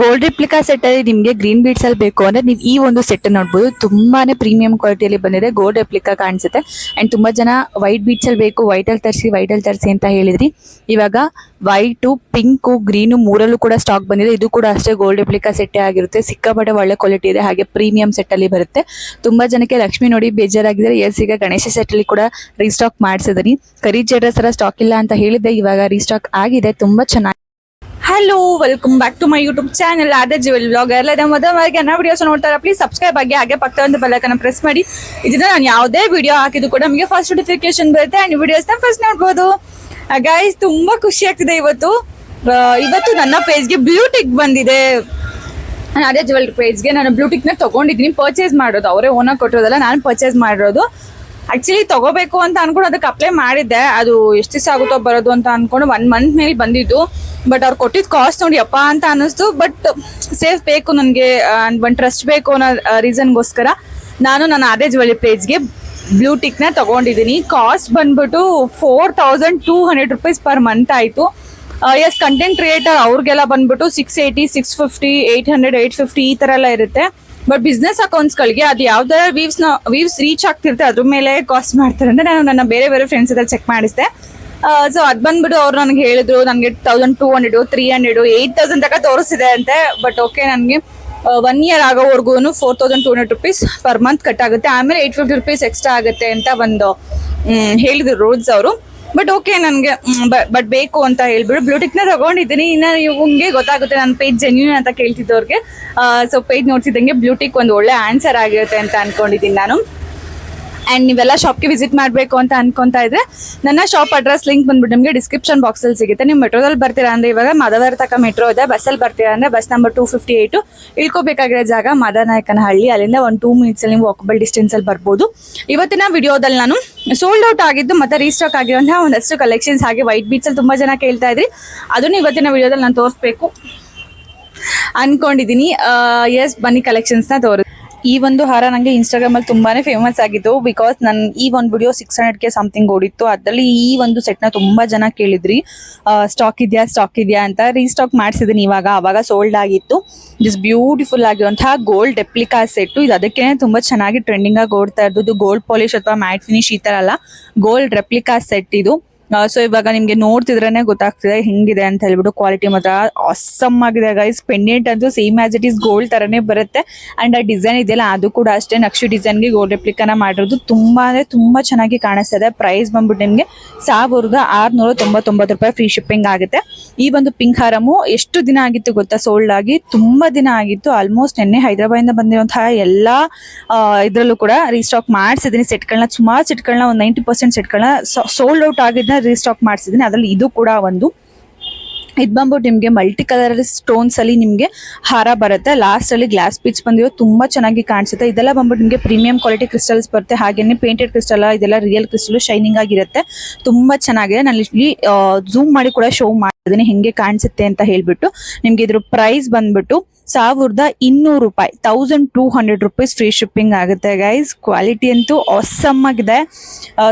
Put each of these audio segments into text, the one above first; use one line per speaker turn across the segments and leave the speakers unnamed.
Gold replica set ಅಲ್ಲಿ ನಿಮಗೆ green beads ಅಲ್ಲಿ ಬೇಕು ಅಂದ್ರೆ ನೀವು ಈ ಒಂದು ಸೆಟ್ ನೋಡಬಹುದು ತುಂಬಾನೇ ಪ್ರೀಮಿಯಂ ಕ್ವಾಲಿಟಿಯಲ್ಲಿ ಬಂದಿದೆ. ಗೋಲ್ಡ್ ರೆಪ್ಲಿಕಾ ಕಾಣಿಸುತ್ತೆ. ಅಂಡ್ ತುಂಬಾ ಜನ ವೈಟ್ ಬೀಡ್ಸ್ ಅಲ್ಲಿ ಬೇಕು. ವೈಟ್ ಅಲ್ಲಿ ತರಿಸಿ ವೈಟ್ ಅಲ್ಲಿ ತರಿಸಿ ಅಂತ ಹೇಳಿದ್ರಿ. ಇವಾಗ ವೈಟು ಪಿಂಕು ಗ್ರೀನು ಮೂರಲ್ಲೂ ಕೂಡ ಸ್ಟಾಕ್ ಬಂದಿದೆ. ಇದು ಕೂಡ ಅಷ್ಟೇ ಗೋಲ್ಡ್ ರೆಪ್ಲಿಕಾ ಸೆಟ್ ಆಗಿರುತ್ತೆ. ಸಿಕ್ಕಾಪಟ್ಟೆ ಒಳ್ಳೆ ಕ್ವಾಲಿಟಿ ಇದೆ. ಹಾಗೆ ಪ್ರೀಮಿಯಂ ಸೆಟ್ ಅಲ್ಲಿ ಬರುತ್ತೆ. ತುಂಬಾ ಜನಕ್ಕೆ ಲಕ್ಷ್ಮಿ ನೋಡಿ ಬೇಜಾರಾಗಿದ್ದಾರೆ. ಎಸ್ ಈಗ ಗಣೇಶ ಸೆಟ್ ಅಲ್ಲಿ ಕೂಡ ರೀಸ್ಟಾಕ್ ಮಾಡಿಸಿದ್ರಿ ಕರಿ ತರ ಸ್ಟಾಕ್ ಇಲ್ಲ ಅಂತ ಹೇಳಿದ್ದೆ. ಇವಾಗ ರೀಸ್ಟಾಕ್ ಆಗಿದೆ. ತುಂಬಾ ಚೆನ್ನಾಗಿ
hello welcome back to my YouTube channel ಅದೇ ಜಿವೆಲ್ ಬ್ಲಾಗ್ ಎಲ್ಲ ಮೊದಲಾಗಿ ಎಲ್ಲ ವಿಡಿಯೋಸ್ ನೋಡ್ತಾರೆ ಪ್ಲೀಸ್ ಸಬ್ಸ್ಕ್ರೈಬ್ ಆಗಿ ಹಾಗೆ ಪಕ್ಕ ಒಂದು ಪ್ರೆಸ್ ಮಾಡಿ. ಇದನ್ನ ನಾನು ಯಾವುದೇ ವಿಡಿಯೋ ಹಾಕಿದ್ರು ಕೂಡ ನಮಗೆ ಫಸ್ಟ್ ನೋಟಿಫಿಕೇಶನ್ ಬರುತ್ತೆ. ಆ್ಯಂಡ್ ವಿಡಿಯೋಸ್ನ ಫಸ್ಟ್ ನೋಡ್ಬೋದು. ಗೈಸ್ ತುಂಬ ಖುಷಿ ಆಗ್ತಿದೆ ಇವತ್ತು. ಇವತ್ತು ನನ್ನ ಪೇಜ್ಗೆ ಬ್ಯೂಟಿಕ್ ಬಂದಿದೆ. ನಾನು ಅದೇ ಜ್ಯುವೆಲ್ರಿ ಪೇಜ್ಗೆ ನಾನು ಬ್ಲೂಟಿಕ್ನ ತಗೊಂಡಿದ್ದೀನಿ. ಪರ್ಚೇಸ್ ಮಾಡೋದು. ಅವರೇ ಓನಾಗಿ ಕೊಟ್ಟಿರೋದಲ್ಲ, ನಾನು ಪರ್ಚೇಸ್ ಮಾಡಿರೋದು. ಆಕ್ಚುಲಿ ತಗೋಬೇಕು ಅಂತ ಅನ್ಕೊಂಡು ಅದಕ್ಕೆ ಅಪ್ಲೈ ಮಾಡಿದ್ದೆ. ಅದು ಎಷ್ಟು ದಿವಸ ಆಗುತ್ತೋ ಬರೋದು ಅಂತ ಅನ್ಕೊಂಡು ಒನ್ ಮಂತ್ ಮೇಲೆ ಬಂದಿದ್ದು. ಬಟ್ ಅವ್ರು ಕೊಟ್ಟಿದ್ದು ಕಾಸ್ಟ್ ನೋಡಿ ಅಪ್ಪ ಅಂತ ಅನ್ನಿಸ್ತು. ಬಟ್ ಸೇಫ್ ಬೇಕು ನನಗೆ ಒಂದು ಟ್ರಸ್ಟ್ ಬೇಕು ಅನ್ನೋ ರೀಸನ್ಗೋಸ್ಕರ ನಾನು ನನ್ನ ಅದೇ ಜ್ಯುವೆಲ್ಲರಿ ಪೇಜ್ಗೆ ಬ್ಲೂಟಿಕ್ನ ತಗೊಂಡಿದ್ದೀನಿ. ಕಾಸ್ಟ್ ಬಂದ್ಬಿಟ್ಟು four thousand two hundred rupees per month ಆಯಿತು. ಎಸ್ ಕಂಟೆಂಟ್ ಕ್ರಿಯೇಟರ್ ಅವ್ರಿಗೆಲ್ಲ ಬಂದ್ಬಿಟ್ಟು six eighty six fifty eight hundred eight fifty ಈ ಥರ ಎಲ್ಲ ಇರುತ್ತೆ. ಬಟ್ ಬಿಸ್ನೆಸ್ ಅಕೌಂಟ್ಸ್ಗಳಿಗೆ ಅದು ಯಾವ್ದಾರ ವೀವ್ಸ್ನ ವೀವ್ಸ್ ರೀಚ್ ಆಗ್ತಿರುತ್ತೆ, ಅದ್ರ ಮೇಲೆ ಕಾಸ್ಟ್ ಮಾಡ್ತಾರೆ ಅಂತ ನಾನು ನನ್ನ ಬೇರೆ ಬೇರೆ ಫ್ರೆಂಡ್ಸ್ ಹತ್ರ ಚೆಕ್ ಮಾಡಿಸಿದೆ. ಸೊ ಅದ್ ಬಂದ್ಬಿಟ್ಟು ಅವ್ರು ನನಗೆ ಹೇಳಿದ್ರು, ನನಗೆ thousand two hundred three hundred eight thousand ತನಕ ತೋರಿಸಿದೆ ಅಂತೆ ಬಟ್ ಓಕೆ ನನಗೆ ಒನ್ ಇಯರ್ ಆಗೋವರೆಗೂ four thousand two hundred rupees per month cut ಆಗುತ್ತೆ, ಆಮೇಲೆ ಏಯ್ಟ್ ಫಿಫ್ಟಿ ರುಪೀಸ್ ಎಕ್ಸ್ಟ್ರಾ ಆಗುತ್ತೆ ಅಂತ ಒಂದು ಹೇಳಿದ್ರು ರೂಲ್ಸ್ ಅವರು. ಬಟ್ ಓಕೆ ನನಗೆ ಬಟ್ ಬೇಕು ಅಂತ ಹೇಳ್ಬಿಟ್ಟು ಬ್ಲೂಟಿಕ್ನ ತಗೊಂಡಿದ್ದೀನಿ. ಇನ್ನು ಇವಂಗೆ ಗೊತ್ತಾಗುತ್ತೆ ನನ್ನ ಪೇಜ್ ಜೆನ್ಯೂನ್ ಅಂತ ಕೇಳ್ತಿದ್ದವ್ರಿಗೆ. ಸೊ ಪೇಜ್ ನೋಡ್ತಿದ್ದಂಗೆ ಬ್ಲೂಟಿಕ್ ಒಂದು ಒಳ್ಳೆ ಆನ್ಸರ್ ಆಗಿರುತ್ತೆ ಅಂತ ಅನ್ಕೊಂಡಿದ್ದೀನಿ ನಾನು. ಆ್ಯಂಡ್ ನೀವೆಲ್ಲ ಶಾಪ್ಗೆ ವಿಸಿಟ್ ಮಾಡಬೇಕು ಅಂತ ಅನ್ಕೊಂತಾ ಇದ್ರೆ ನನ್ನ ಶಾಪ್ ಅಡ್ರೆಸ್ ಲಿಂಕ್ ಬಂದ್ಬಿಟ್ಟು ನಿಮಗೆ ಡಿಸ್ಕ್ರಿಪ್ಷನ್ ಬಾಕ್ಸಲ್ಲಿ ಸಿಗುತ್ತೆ. ನೀವು ಮೆಟ್ರೋದಲ್ಲಿ ಬರ್ತೀರಾ ಅಂದ್ರೆ ಇವಾಗ ಮದವರ ತಕ ಮೆಟ್ರೋ ಇದೆ. ಬಸ್ಸಲ್ಲಿ ಬರ್ತೀರಾ ಅಂದ್ರೆ bus number two fifty eight ಇಳ್ಕೋಬೇಕಾಗಿರೋ ಜಾಗ ಮದನಾಯಕನಹಳ್ಳಿ. ಅಲ್ಲಿಂದ ಒಂದು ಟೂ ಮಿನಿಟ್ಸಲ್ಲಿ ನೀವು ವಾಕಬಲ್ ಡಿಸ್ಟೆನ್ಸಲ್ಲಿ ಬರ್ಬೋದು. ಇವತ್ತಿನ ವಿಡಿಯೋದಲ್ಲಿ ನಾನು ಸೋಲ್ಡ್ ಔಟ್ ಆಗಿದ್ದು ಮತ್ತೆ ರೀಸ್ಟಾಕ್ ಆಗಿರೋಂತಹ ಒಂದಷ್ಟು ಕಲೆಕ್ಷನ್ಸ್ ಹಾಗೆ ವೈಟ್ ಬೀಚಲ್ಲಿ ತುಂಬ ಜನ ಕೇಳ್ತಾ ಇದ್ರಿ. ಅದನ್ನು ಇವತ್ತಿನ ವಿಡಿಯೋದಲ್ಲಿ ನಾನು ತೋರಿಸ್ಬೇಕು ಅನ್ಕೊಂಡಿದ್ದೀನಿ. ಎಸ್ ಬನ್ನಿ ಕಲೆಕ್ಷನ್ಸ್ನ ತೋರಿಸ್ ಈ ಒಂದು ಹಾರ ನನಗೆ ಇನ್ಸ್ಟಾಗ್ರಾಮ್ ಅಲ್ಲಿ ತುಂಬಾನೇ ಫೇಮಸ್ ಆಗಿತ್ತು ಬಿಕಾಸ್ ನನ್ ಈ ಒಂದು video six hundred K something ಓಡಿತ್ತು. ಅದರಲ್ಲಿ ಈ ಒಂದು ಸೆಟ್ನ ತುಂಬಾ ಜನ ಕೇಳಿದ್ರಿ. ಸ್ಟಾಕ್ ಇದೆಯಾ ಸ್ಟಾಕ್ ಇದೆಯಾ ಅಂತ ರೀಸ್ಟಾಕ್ ಮಾಡ್ಸಿದಿನಿ ಇವಾಗ. ಅವಾಗ ಸೋಲ್ಡ್ ಆಗಿತ್ತು. ದಿಸ್ ಬ್ಯೂಟಿಫುಲ್ ಆಗಿರುವಂತಹ ಗೋಲ್ಡ್ ಡೆಪ್ಲಿಕಾ ಸೆಟ್ ಇದು ಅದಕ್ಕೆ ತುಂಬಾ ಚೆನ್ನಾಗಿ ಟ್ರೆಂಡಿಂಗ್ ಆಗಿ ಓಡ್ತಾ ಇರೋದು. ಗೋಲ್ಡ್ ಪಾಲಿಶ್ ಅಥವಾ ಮ್ಯಾಟ್ ಫಿನಿಶ್ ಈ ತರ ಅಲ್ಲ. ಗೋಲ್ಡ್ ರೆಪ್ಲಿಕಾ ಸೆಟ್ ಇದು. ಸೊ ಇವಾಗ ನಿಮ್ಗೆ ನೋಡ್ತಿದ್ರೇನೆ ಗೊತ್ತಾಗ್ತಿದೆ, ಹೆಂಗಿದೆ ಅಂತ ಹೇಳ್ಬಿಟ್ಟು ಕ್ವಾಲಿಟಿ ಮಾತ್ರ ಅಸಮ್ ಆಗಿದೆ ಗೈಸ್ ಪೆಂಡೆಂಟ್ ಅಂತೂ same as it is gold ತರನೇ ಬರುತ್ತೆ. ಅಂಡ್ ಆ ಡಿಸೈನ್ ಇದೆಯಲ್ಲ, ಅದು ಕೂಡ ಅಷ್ಟೇ. ನಕ್ಷಿ ಡಿಸೈನ್ಗೆ ಗೋಲ್ಡ್ ರೆಪ್ಲಿಕನ ಮಾಡಿರೋದು ತುಂಬಾ ಅಂದ್ರೆ ತುಂಬಾ ಚೆನ್ನಾಗಿ ಕಾಣಿಸ್ತಾ ಇದೆ. ಪ್ರೈಸ್ ಬಂದ್ಬಿಟ್ಟು ನಿಮ್ಗೆ ಸಾವಿರದ ಆರ್ನೂರ ತೊಂಬತ್ತೊಂಬತ್ತು ರೂಪಾಯಿ ಫ್ರೀ ಶಿಪ್ಪಿಂಗ್ ಆಗುತ್ತೆ. ಈ ಒಂದು ಪಿಂಕ್ ಹಾರಮು ಎಷ್ಟು ದಿನ ಆಗಿತ್ತು ಗೊತ್ತಾ? ಸೋಲ್ಡ್ ಆಗಿ ತುಂಬಾ ದಿನ ಆಗಿತ್ತು. ಆಲ್ಮೋಸ್ಟ್ ನಿನ್ನೆ ಹೈದರಾಬಾದ್ ಬಂದಿರುವಂತಹ ಎಲ್ಲಾ ಇದರಲ್ಲೂ ಕೂಡ ರೀಸ್ಟಾಕ್ ಮಾಡಿಸಿದೀನಿ ಸೆಟ್ಗಳನ್ನ ಸುಮಾರು ಸೆಟ್ಗಳನ್ನ ಒಂದು ನೈಂಟಿ ಪರ್ಸೆಂಟ್ ಸೆಟ್ಗಳನ್ನ ಸೋಲ್ಡ್ ಔಟ್ ಆಗಿದ್ದ ರೀಸ್ಟಾಕ್ ಮಾಡಿಸಿದ್ದೀನಿ. ಅದರಲ್ಲಿ ಇದು ಕೂಡ ಒಂದು ಇದು ಬಂದ್ಬಿಟ್ಟು ನಿಮಗೆ ಮಲ್ಟಿ ಕಲರ್ ಸ್ಟೋನ್ಸ್ ಅಲ್ಲಿ ನಿಮಗೆ ಹಾರ ಬರುತ್ತೆ. ಲಾಸ್ಟ್ ಅಲ್ಲಿ ಗ್ಲಾಸ್ ಪೀಚ್ ಬಂದಿರೋ ತುಂಬಾ ಚೆನ್ನಾಗಿ ಕಾಣಿಸುತ್ತೆ. ಇದೆಲ್ಲ ಬಂದ್ಬಿಟ್ಟು ನಿಮಗೆ ಪ್ರೀಮಿಯಂ ಕ್ವಾಲಿಟಿ ಕ್ರಿಸ್ಟಲ್ಸ್ ಬರುತ್ತೆ. ಹಾಗೇನೆ ಪೇಂಟೆಡ್ ಕ್ರಿಸ್ಟಲ್ ಇದೆಲ್ಲ ರಿಯಲ್ ಕ್ರಿಸ್ಟಲ್ ಶೈನಿಂಗ್ ಆಗಿರುತ್ತೆ. ತುಂಬಾ ಚೆನ್ನಾಗಿದೆ. ನಾನು ಇಲ್ಲಿ ಝೂಮ್ ಮಾಡಿ ಕೂಡ ಶೋ ಮಾಡಿದ್ದೀನಿ ಹೆಂಗೆ ಕಾಣಿಸುತ್ತೆ ಅಂತ ಹೇಳ್ಬಿಟ್ಟು. ನಿಮ್ಗೆ ಇದ್ರ ಪ್ರೈಸ್ ಬಂದ್ಬಿಟ್ಟು ಸಾವಿರದ ಇನ್ನೂರು ರೂಪಾಯಿ thousand two hundred rupees free shipping ಆಗುತ್ತೆ ಗೈಸ್ ಕ್ವಾಲಿಟಿ ಅಂತೂ ಆಸಮ್ ಆಗಿದೆ.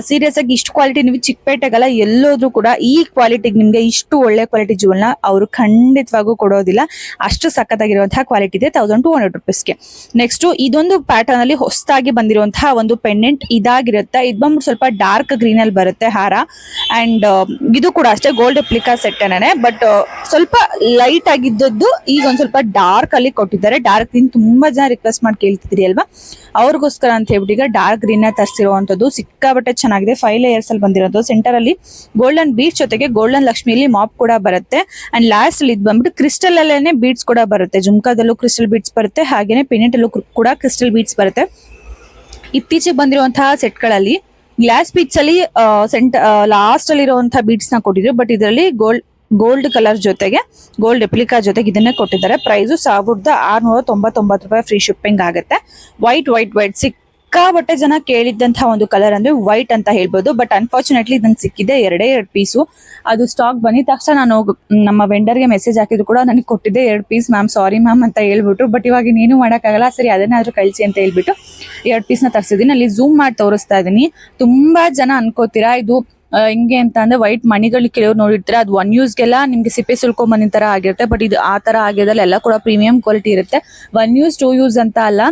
ಸೀರಿಯಸ್ ಆಗಿ ಇಷ್ಟು ಕ್ವಾಲಿಟಿ ನೀವು ಚಿಕ್ಕಪೇಟೆಗೆಲ್ಲ ಎಲ್ಲೋದ್ರೂ ಕೂಡ ಈ ಕ್ವಾಲಿಟಿಗೆ ನಿಮಗೆ ಇಷ್ಟು ಒಳ್ಳೆ ಕ್ವಾಲಿಟಿ ಜುವೆಲ್ನ ಅವರು ಖಂಡಿತವಾಗೂ ಕೊಡೋದಿಲ್ಲ. ಅಷ್ಟು ಸಖತ್ತಾಗಿರುವಂತಹ ಕ್ವಾಲಿಟಿ ಇದೆ ತೌಸಂಡ್ ಟೂ ಹಂಡ್ರೆಡ್ ರುಪೀಸ್ಗೆ ನೆಕ್ಸ್ಟ್ ಇದೊಂದು ಪ್ಯಾಟರ್ನ್ ಅಲ್ಲಿ ಹೊಸದಾಗಿ ಬಂದಿರುವಂತಹ ಒಂದು ಪೆಂಡೆಂಟ್ ಇದಾಗಿರುತ್ತೆ. ಇದು ಬಂದ್ಬಿಟ್ಟು ಸ್ವಲ್ಪ ಡಾರ್ಕ್ ಗ್ರೀನ್ ಅಲ್ಲಿ ಬರುತ್ತೆ ಹಾರ. ಅಂಡ್ ಇದು ಕೂಡ ಅಷ್ಟೇ ಗೋಲ್ಡ್ ಪ್ಲಿಕಾ ಸೆಟ್ ಬಟ್ ಸ್ವಲ್ಪ ಲೈಟ್ ಆಗಿದ್ದದ್ದು ಈಗ ಒಂದ್ ಸ್ವಲ್ಪ ಡಾರ್ಕ್ ಅಲ್ಲಿ ಕೊಟ್ಟಿದ್ದಾರೆ. ಡಾರ್ಕ್ ಗ್ರೀನ್ ತುಂಬಾ ಜನ ರಿಕ್ವೆಸ್ಟ್ ಮಾಡಿ ಕೇಳ್ತಿದ್ರಿ ಅಲ್ವಾ? ಅವ್ರಿಗೋಸ್ಕರ ಅಂತ ಹೇಳ್ಬಿಟ್ಟು ಈಗ ಡಾರ್ಕ್ ಗ್ರೀನ್ ತರಿಸಿರುವಂತದ್ದು ಸಿಕ್ಕಾಬಟ್ಟೆ ಚೆನ್ನಾಗಿದೆ. ಫೈವ್ ಲೇಯರ್ಸ್ ಅಲ್ಲಿ ಬಂದಿರೋದು. ಸೆಂಟರ್ ಅಲ್ಲಿ ಗೋಲ್ಡನ್ ಬೀಚ್ ಜೊತೆಗೆ ಗೋಲ್ಡನ್ ಲಕ್ಷ್ಮಿಯಲ್ಲಿ ಮಾಪ್ ಕೂಡ ಬರುತ್ತೆ. ಅಂಡ್ ಲಾಸ್ಟ್ ಅಲ್ಲಿ ಇದು ಬಂದ್ಬಿಟ್ಟು ಕ್ರಿಸ್ಟಲ್ ಅಲ್ಲೇನೆ ಬೀಡ್ಸ್ ಕೂಡ ಬರುತ್ತೆ. ಜುಮ್ಕಾದಲ್ಲೂ ಕ್ರಿಸ್ಟಲ್ ಬೀಟ್ಸ್ ಬರುತ್ತೆ. ಹಾಗೇನೆ ಪೆನೆಟ್ ಅಲ್ಲೂ ಕೂಡ ಕ್ರಿಸ್ಟಲ್ ಬೀಟ್ಸ್ ಬರುತ್ತೆ. ಇತ್ತೀಚೆಗೆ ಬಂದಿರುವಂತಹ ಸೆಟ್ಗಳಲ್ಲಿ ಗ್ಲಾಸ್ ಬೀಡ್ಸ್ ಅಲ್ಲಿ ಸೆಂಟ್ ಲಾಸ್ಟ್ ಅಲ್ಲಿ ಇರುವಂತಹ ಬೀಡ್ಸ್ನ ಕೊಟ್ಟಿದ್ರು. ಬಟ್ ಇದರಲ್ಲಿ ಗೋಲ್ಡ್ ಗೋಲ್ಡ್ ಕಲರ್ ಜೊತೆಗೆ ಗೋಲ್ಡ್ ರೆಪ್ಲಿಕಾ ಜೊತೆಗೆ ಇದನ್ನೇ ಕೊಟ್ಟಿದ್ದಾರೆ. ಪ್ರೈಸು ಸಾವಿರದ ಆರ್ನೂರ ತೊಂಬತ್ತೊಂಬತ್ತು ರೂಪಾಯಿ ಫ್ರೀ ಶಿಪ್ಪಿಂಗ್ ಆಗುತ್ತೆ. ವೈಟ್ ವೈಟ್ ವೈಟ್ ಸಿಕ್ಕಾಬಟ್ಟೆ ಜನ ಕೇಳಿದ್ದಂತಹ ಒಂದು ಕಲರ್ ಅಂದ್ರೆ ವೈಟ್ ಅಂತ ಹೇಳ್ಬೋದು. ಬಟ್ ಅನ್ಫಾರ್ಚುನೇಟ್ಲಿ ಇದನ್ನ ಸಿಕ್ಕಿದೆ ಎರಡೇ ಎರಡು ಪೀಸು ಅದು ಸ್ಟಾಕ್ ಬಂದಿದ ತಕ್ಷಣ ನಾನು ನಮ್ಮ ವೆಂಡರ್ಗೆ ಮೆಸೇಜ್ ಹಾಕಿದ್ರು ಕೂಡ ನನಗೆ ಕೊಟ್ಟಿದ್ದೆ ಎರಡು ಪೀಸ್ ಮ್ಯಾಮ್ ಸಾರಿ ಮ್ಯಾಮ್ ಅಂತ ಹೇಳ್ಬಿಟ್ರು. ಬಟ್ ಇವಾಗ ಇನ್ನೇನು ಮಾಡೋಕ್ಕಾಗಲ್ಲ. ಸರಿ ಅದನ್ನಾದ್ರೂ ಕಳಿಸಿ ಅಂತ ಹೇಳ್ಬಿಟ್ಟು ಎರಡು ಪೀಸ್ನ ತರಿಸಿದ್ದೀನಿ ಅಲ್ಲಿ ಝೂಮ್ ಮಾಡಿ ತೋರಿಸ್ತಾ ಇದ್ದೀನಿ ತುಂಬಾ ಜನ ಅನ್ಕೋತೀರಾ, ಇದು ಹಿಂಗೆ ಅಂತ ಅಂದ್ರೆ ವೈಟ್ ಮಣಿಗಳು ಕೆಲವ್ರು ನೋಡಿರ್ತಾರೆ. ಅದು ಒನ್ ಯೂಸ್ಗೆಲ್ಲ ನಿಮ್ಗೆ ಸಿಪ್ಪೆ ಸುಲ್ಕೊಂಬಂದಿನ ತರ ಆಗಿರುತ್ತೆ ಬಟ್ ಇದು ಆ ತರ ಆಗಿರೋದ್ರಲ್ಲಿ ಎಲ್ಲ ಕೂಡ ಪ್ರೀಮಿಯಂ ಕ್ವಾಲಿಟಿ ಇರುತ್ತೆ. ಒನ್ ಯೂಸ್ ಟೂ ಯೂಸ್ ಅಂತ ಅಲ್ಲ,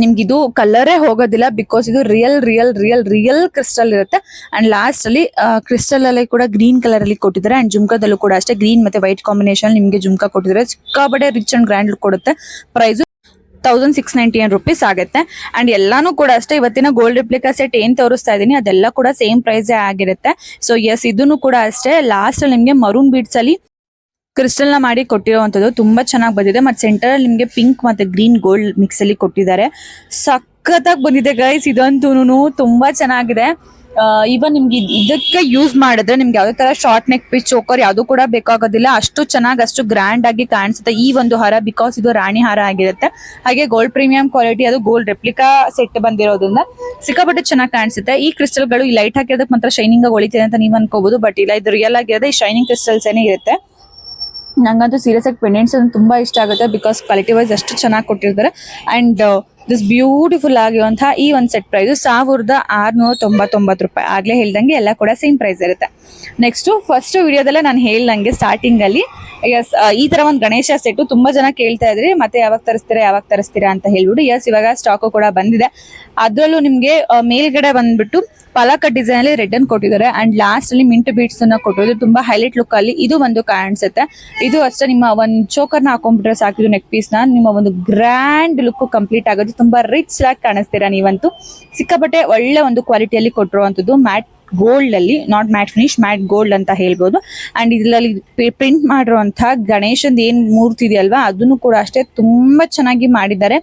ನಿಮ್ಗೆ ಇದು ಕಲರೇ ಹೋಗೋದಿಲ್ಲ ಬಿಕಾಸ್ ಇದು real real real real crystal ಇರುತ್ತೆ. ಅಂಡ್ ಲಾಸ್ಟ್ ಅಲ್ಲಿ ಕ್ರಿಸ್ಟಲ್ ಅಲ್ಲಿ ಕೂಡ ಗ್ರೀನ್ ಕಲರ್ ಅಲ್ಲಿ ಕೊಟ್ಟಿದ್ದಾರೆ. ಅಂಡ್ ಜುಮ್ಕದಲ್ಲೂ ಕೂಡ ಅಷ್ಟೇ ಗ್ರೀನ್ ಮತ್ತೆ ವೈಟ್ ಕಾಂಬಿನೇಷನ್ ನಿಮ್ಗೆ ಜುಮ್ಕಾ ಕೊಟ್ಟಿದ್ದಾರೆ. ಸಿಕ್ಕಾಬಡೆ ರಿಚ್ ಅಂಡ್ ಗ್ರ್ಯಾಂಡ್ ಕೊಡುತ್ತೆ. Price thousand six ninety nine rupees ಆಗುತ್ತೆ. ಅಂಡ್ ಎಲ್ಲಾನು ಕೂಡ ಅಷ್ಟೇ, ಇವತ್ತಿನ ಗೋಲ್ಡ್ ರಿಪ್ಲಿಕಾ ಸೆಟ್ ಏನ್ ತೋರಿಸ್ತಾ ಇದೀನಿ, ಅದೆಲ್ಲ ಕೂಡ ಸೇಮ್ ಪ್ರೈಸ್ ಆಗಿರುತ್ತೆ. ಸೊ ಎಸ್ ಇದನ್ನು ಕೂಡ ಅಷ್ಟೇ. ಲಾಸ್ಟ್ ನಿಮ್ಗೆ ಮರೂನ್ ಬೀಡ್ಸ್ ಅಲ್ಲಿ ಕ್ರಿಸ್ಟಲ್ನ ಮಾಡಿ ಕೊಟ್ಟಿರುವಂತದ್ದು ತುಂಬಾ ಚೆನ್ನಾಗಿ ಬಂದಿದೆ. ಮತ್ತೆ ಸೆಂಟರ್ ಅಲ್ಲಿ ನಿಮ್ಗೆ ಪಿಂಕ್ ಮತ್ತೆ ಗ್ರೀನ್ ಗೋಲ್ಡ್ ಮಿಕ್ಸ್ ಅಲ್ಲಿ ಕೊಟ್ಟಿದ್ದಾರೆ. ಸಖತ್ತಾಗಿ ಬಂದಿದೆ ಗೈಸ್ ಇದಂತೂ ತುಂಬಾ ಚೆನ್ನಾಗಿದೆ. ಇವನ್ ನಿಮ್ಗೆ ಇದ್- ಇದಕ್ಕೆ ಯೂಸ್ ಮಾಡಿದ್ರೆ ನಿಮ್ಗೆ ಯಾವ್ದೇ ತರ ಶಾರ್ಟ್ ನೆಕ್ ಪಿಚ್ ಚೋಕರ್ ಯಾವ್ದು ಕೂಡ ಬೇಕಾಗೋದಿಲ್ಲ. ಅಷ್ಟು ಚೆನ್ನಾಗಿ, ಅಷ್ಟು ಗ್ರ್ಯಾಂಡ್ ಆಗಿ ಕಾಣಿಸುತ್ತೆ ಈ ಒಂದು ಹಾರ ಬಿಕಾಸ್ ಇದು ರಾಣಿ ಹಾರ ಆಗಿರುತ್ತೆ. ಹಾಗೆ ಗೋಲ್ಡ್ ಪ್ರೀಮಿಯಂ ಕ್ವಾಲಿಟಿ ಅದು ಗೋಲ್ಡ್ ರೆಪ್ಲಿಕಾ ಸೆಟ್ ಬಂದಿರೋದ್ರಿಂದ ಸಿಕ್ಕಾಪಟ್ಟೆ ಚೆನ್ನಾಗಿ ಕಾಣಿಸುತ್ತೆ. ಈ ಕ್ರಿಸ್ಟಲ್ಗಳು ಈ ಲೈಟ್ ಹಾಕಿರೋದಕ್ಕೆ ಮಾತ್ರ ಶೈನಿಂಗ್ ಆಗಿ ಹೊಳಿತಿದೆ ಅಂತ ನೀವು ಅನ್ಕೋಬಹುದು ಬಟ್ ಇಲ್ಲ, ಇದು ರಿಯಲ್ ಆಗಿರೋದೇ ಈ ಶೈನಿಂಗ್ ಕ್ರಿಸ್ಟಲ್ಸ್ ಏನೇ ಇರುತ್ತೆ. ನಂಗಂತೂ ಸೀರಿಯಸ್ ಆಗಿ ಪೆಂಡೆಂಟ್ಸ್ ತುಂಬಾ ಇಷ್ಟ ಆಗುತ್ತೆ ಬಿಕಾಸ್ ಕ್ವಾಲಿಟಿ ವೈಸ್ ಅಷ್ಟು ಚೆನ್ನಾಗಿ ಕೊಟ್ಟಿರ್ತಾರೆ. ಅಂಡ್ ದಿಸ್ ಬ್ಯೂಟಿಫುಲ್ ಆಗಿರುವಂತಹ ಈ ಒಂದು ಸೆಟ್ ಪ್ರೈಸ್ ಸಾವಿರದ ಆರ್ನೂರ ತೊಂಬತ್ತೊಂಬತ್ತು ರೂಪಾಯಿ. ಆಗ್ಲೇ ಹೇಳ್ದಂಗೆ ಎಲ್ಲ ಕೂಡ ಸೇಮ್ ಪ್ರೈಸ್ ಇರುತ್ತೆ. ನೆಕ್ಸ್ಟ್ ಫಸ್ಟ್ ವಿಡಿಯೋದಲ್ಲೇ ನಾನು ಹೇಳ್ದಂಗೆ ಸ್ಟಾರ್ಟಿಂಗ್ ಅಲ್ಲಿ ಎಸ್ ಈ ತರ ಒಂದು ಗಣೇಶ ಸೆಟ್ ತುಂಬಾ ಜನ ಕೇಳ್ತಾ ಇದ್ರಿ, ಮತ್ತೆ ಯಾವಾಗ ತರಿಸ್ತೀರಾ ಯಾವಾಗ ತರಿಸ್ತೀರಾ ಅಂತ ಹೇಳ್ಬಿಟ್ಟು ಎಸ್ ಇವಾಗ ಸ್ಟಾಕ್ ಕೂಡ ಬಂದಿದೆ. ಅದ್ರಲ್ಲೂ ನಿಮ್ಗೆ ಮೇಲ್ಗಡೆ ಬಂದ್ಬಿಟ್ಟು ಪಲಾಕ ಡಿಸೈನ್ ಅಲ್ಲಿ ರೆಡ್ ಅನ್ನು ಕೊಟ್ಟಿದ್ದಾರೆ. ಅಂಡ್ ಲಾಸ್ಟ್ ಅಲ್ಲಿ ಮಿಂಟ್ ಬೀಟ್ಸ್ ಅನ್ನ ಕೊಟ್ಟಿರೋದು ತುಂಬಾ ಹೈಲೈಟ್ ಲುಕ್ ಅಲ್ಲಿ ಇದು ಒಂದು ಕಾಣಿಸುತ್ತೆ. ಇದು ಅಷ್ಟೇ, ನಿಮ್ಮ ಒಂದು ಚೋಕರ್ನ ಹಾಕೊಂಡ್ಬಿಟ್ರೆ ಸಾಕಿದ್ರು ನೆಕ್ ಪೀಸ್ನ. ನಿಮ್ಮ ಒಂದು ಗ್ರ್ಯಾಂಡ್ ಲುಕ್ ಕಂಪ್ಲೀಟ್ ಆಗೋದು. ತುಂಬಾ ರಿಚ್ ಆಗಿ ಕಾಣಿಸ್ತೀರಾ ನೀವಂತೂ. ಸಿಕ್ಕಾಪಟ್ಟೆ ಒಳ್ಳೆ ಒಂದು ಕ್ವಾಲಿಟಿಯಲ್ಲಿ ಕೊಟ್ಟಿರುವಂತದ್ದು ಮ್ಯಾಟ್ ಗೋಲ್ಡ್ ಅಲ್ಲಿ not matte finish matte gold ಅಂತ ಹೇಳ್ಬೋದು. ಅಂಡ್ ಇದರಲ್ಲಿ ಪ್ರಿಂಟ್ ಮಾಡಿರುವಂತಹ ಗಣೇಶನ್ ಏನ್ ಮೂರ್ತಿ ಇದೆಯಲ್ವಾ, ಅದನ್ನು ಕೂಡ ಅಷ್ಟೇ ತುಂಬಾ ಚೆನ್ನಾಗಿ ಮಾಡಿದ್ದಾರೆ.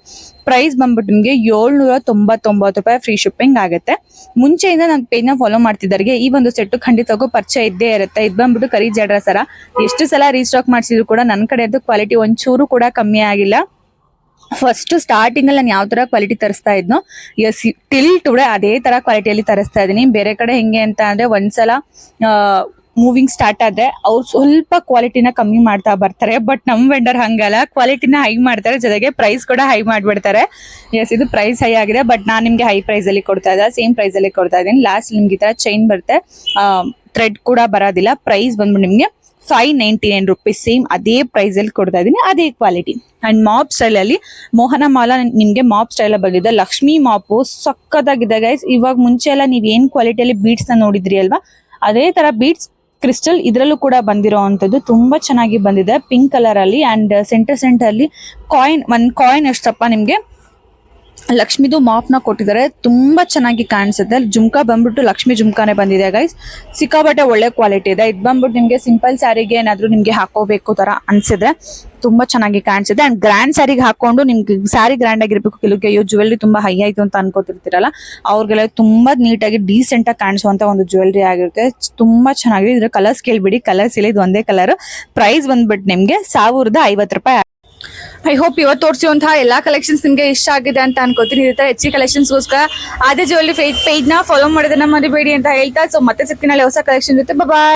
ಪ್ರೈಸ್ ಬಂದ್ಬಿಟ್ಟು ನಿಮಗೆ ಏಳ್ನೂರ ತೊಂಬತ್ತೊಂಬತ್ತು ರೂಪಾಯಿ ಫ್ರೀ ಶಿಪ್ಪಿಂಗ್ ಆಗುತ್ತೆ. ಮುಂಚೆಯಿಂದ ನನ್ನ ಪೇಜ್ನ ಫಾಲೋ ಮಾಡ್ತಿದ್ದಾರೆ ಈ ಒಂದು ಸೆಟ್ ಖಂಡಿತವಾಗೂ ಪರಿಚಯ ಇದ್ದೇ ಇರುತ್ತೆ. ಇದು ಬಂದ್ಬಿಟ್ಟು ಕರಿ ಜಡ್ರ ಸರ. ಎಷ್ಟು ಸಲ ರೀಸ್ಟಾಕ್ ಮಾಡಿಸಿದ್ರು ಕೂಡ ನನ್ನ ಕಡೆ ಕ್ವಾಲಿಟಿ ಒಂಚೂರು ಕೂಡ ಕಮ್ಮಿ ಆಗಿಲ್ಲ. ಫಸ್ಟ್ ಸ್ಟಾರ್ಟಿಂಗ್ ಅಲ್ಲಿ ನಾನು ಯಾವ ತರ ಕ್ವಾಲಿಟಿ ತರಿಸ್ತಾ ಇದ್ನೋ ಎಸ್ ಟಿಲ್ ಟುಡೇ ಅದೇ ತರ ಕ್ವಾಲಿಟಿಯಲ್ಲಿ ತರಿಸ್ತಾ ಇದ್ದೀನಿ. ಬೇರೆ ಕಡೆ ಹೆಂಗೆ ಅಂತ ಅಂದ್ರೆ ಒಂದ್ಸಲ ಮೂವಿಂಗ್ ಸ್ಟಾರ್ಟ್ ಆದ್ರೆ ಅವ್ರು ಸ್ವಲ್ಪ ಕ್ವಾಲಿಟಿನ ಕಮ್ಮಿ ಮಾಡ್ತಾ ಬರ್ತಾರೆ. ಬಟ್ ನಮ್ ವೆಂಡರ್ ಹಂಗಲ್ಲ. ಕ್ವಾಲಿಟಿನ ಹೈ ಮಾಡ್ತಾರೆ. ಜೊತೆಗೆ ಪ್ರೈಸ್ ಕೂಡ ಹೈ ಮಾಡ್ಬಿಡ್ತಾರೆ. ಎಸ್ ಇದು ಪ್ರೈಸ್ ಹೈ ಆಗಿದೆ. ಬಟ್ ನಾನು ನಿಮ್ಗೆ ಹೈ ಪ್ರೈಸ್ ಅಲ್ಲಿ ಕೊಡ್ತಾ ಇದ್ದೆ. ಸೇಮ್ ಪ್ರೈಸ್ ಅಲ್ಲಿ ಕೊಡ್ತಾ ಇದ್ದೀನಿ. ಲಾಸ್ಟ್ ನಿಮ್ಗೆ ಈ ತರ ಚೈನ್ ಬರುತ್ತೆ. ಥ್ರೆಡ್ ಕೂಡ ಬರೋದಿಲ್ಲ. ಪ್ರೈಸ್ ಬಂದ್ಬಿಟ್ಟು ನಿಮ್ಗೆ five ninety nine rupees same ಅದೇ ಪ್ರೈಸ್ ಅಲ್ಲಿ ಕೊಡ್ತಾ ಇದೀನಿ ಅದೇ ಕ್ವಾಲಿಟಿ ಅಂಡ್ ಮಾಪ್ ಸ್ಟೈಲ್ ಅಲ್ಲಿ ಮೋಹನ ಮಾಲ ನಿಮ್ಗೆ ಮಾಪ್ ಸ್ಟೈಲ್ ಬಂದಿದೆ. ಲಕ್ಷ್ಮಿ ಮಾಪು ಸಕ್ಕತ್ತಾಗಿದೆ ಗೈಸ್ ಇವಾಗ ಮುಂಚೆ ಎಲ್ಲ ನೀವ್ ಏನ್ ಕ್ವಾಲಿಟಿಯಲ್ಲಿ ಬೀಟ್ಸ್ನ ನೋಡಿದ್ರಿ ಅಲ್ವಾ? ಅದೇ ತರ ಬೀಡ್ಸ್ ಕ್ರಿಸ್ಟಲ್ ಇದರಲ್ಲೂ ಕೂಡ ಬಂದಿರೋ ಅಂಥದ್ದು ತುಂಬಾ ಚೆನ್ನಾಗಿ ಬಂದಿದೆ. ಪಿಂಕ್ ಕಲರ್ ಅಲ್ಲಿ ಅಂಡ್ ಸೆಂಟರ್ ಸೆಂಟರ್ ಅಲ್ಲಿ ಕಾಯಿನ್ ಒಂದ್ ಕಾಯಿನ್ ಎಷ್ಟಪ್ಪ ನಿಮ್ಗೆ? ಲಕ್ಷ್ಮಿದು ಮಾಪ್ನ ಕೊಟ್ಟಿದ್ದಾರೆ. ತುಂಬಾ ಚೆನ್ನಾಗಿ ಕಾಣಿಸುತ್ತೆ. ಜುಮ್ಕಾ ಬಂದ್ಬಿಟ್ಟು ಲಕ್ಷ್ಮಿ ಜುಮ್ಕಾನೇ ಬಂದಿದೆ ಗೈಸ್ ಸಿಕ್ಕಾಬಟ್ಟೆ ಒಳ್ಳೆ ಕ್ವಾಲಿಟಿ ಇದೆ. ಇದು ಬಂದ್ಬಿಟ್ಟು ನಿಮ್ಗೆ ಸಿಂಪಲ್ ಸ್ಯಾರಿಗೆ ಏನಾದ್ರು ನಿಮ್ಗೆ ಹಾಕೋಬೇಕು ತರ ಅನ್ಸಿದ್ರೆ. ತುಂಬಾ ಚೆನ್ನಾಗಿ ಕಾಣಿಸುತ್ತೆ ಅಂಡ್ ಗ್ರ್ಯಾಂಡ್ ಸ್ಯಾರಿಗೆ ಹಾಕೊಂಡು ನಿಮ್ಗೆ ಸ್ಯಾರಿ ಗ್ರ್ಯಾಂಡ್ ಆಗಿರ್ಬೇಕು. ಕೆಲವಕ್ಕೆ ಅಯ್ಯೋ ಜುವೆಲ್ರಿ ತುಂಬಾ ಹೈ ಆಯ್ತು ಅಂತ ಅನ್ಕೋತಿರ್ತೀರಲ್ಲ, ಅವ್ರಿಗೆಲ್ಲ ತುಂಬಾ ನೀಟಾಗಿ ಡೀಸೆಂಟ್ ಆಗಿ ಕಾಣಿಸುವಂತ ಒಂದು ಜುವೆಲ್ರಿ ಆಗಿರುತ್ತೆ. ತುಂಬಾ ಚೆನ್ನಾಗಿದೆ. ಇದ್ರ ಕಲರ್ಸ್ ಕೇಳ್ಬಿಡಿ. ಕಲರ್ಸ್ ಇಲ್ಲ, ಇದು ಒಂದೇ ಕಲರ್ ಪ್ರೈಸ್ ಬಂದ್ಬಿಟ್ಟು ನಿಮ್ಗೆ ಸಾವಿರದ ಐವತ್ತು ರೂಪಾಯಿ ಐ ಹೋಪ್ ಇವತ್ತು ತೋರಿಸಿರುವಂತಹ ಎಲ್ಲಾ ಕಲೆಕ್ಷನ್ಸ್ ನಿಮ್ಗೆ ಇಷ್ಟ ಆಗಿದೆ ಅಂತ ಅನ್ಕೋತೀನಿ. ಇದೇ ತರ ಗೋಸ್ಕರ ಕಲೆಕ್ಷನ್ಸ್ಗೋಸ್ಕರ ಅದೇ ಜುವೆಲ್ರಿ ನ ಫಾಲೋ ಮಾಡೋದನ್ನ ಮರಿಬೇಡಿ ಅಂತ ಹೇಳ್ತಾ. ಸೊ ಮತ್ತೆ ಸಿಗ್ತೀನಿ ಹೊಸ ಕಲೆಕ್ಷನ್ ಜೊತೆ. ಬಾಯ್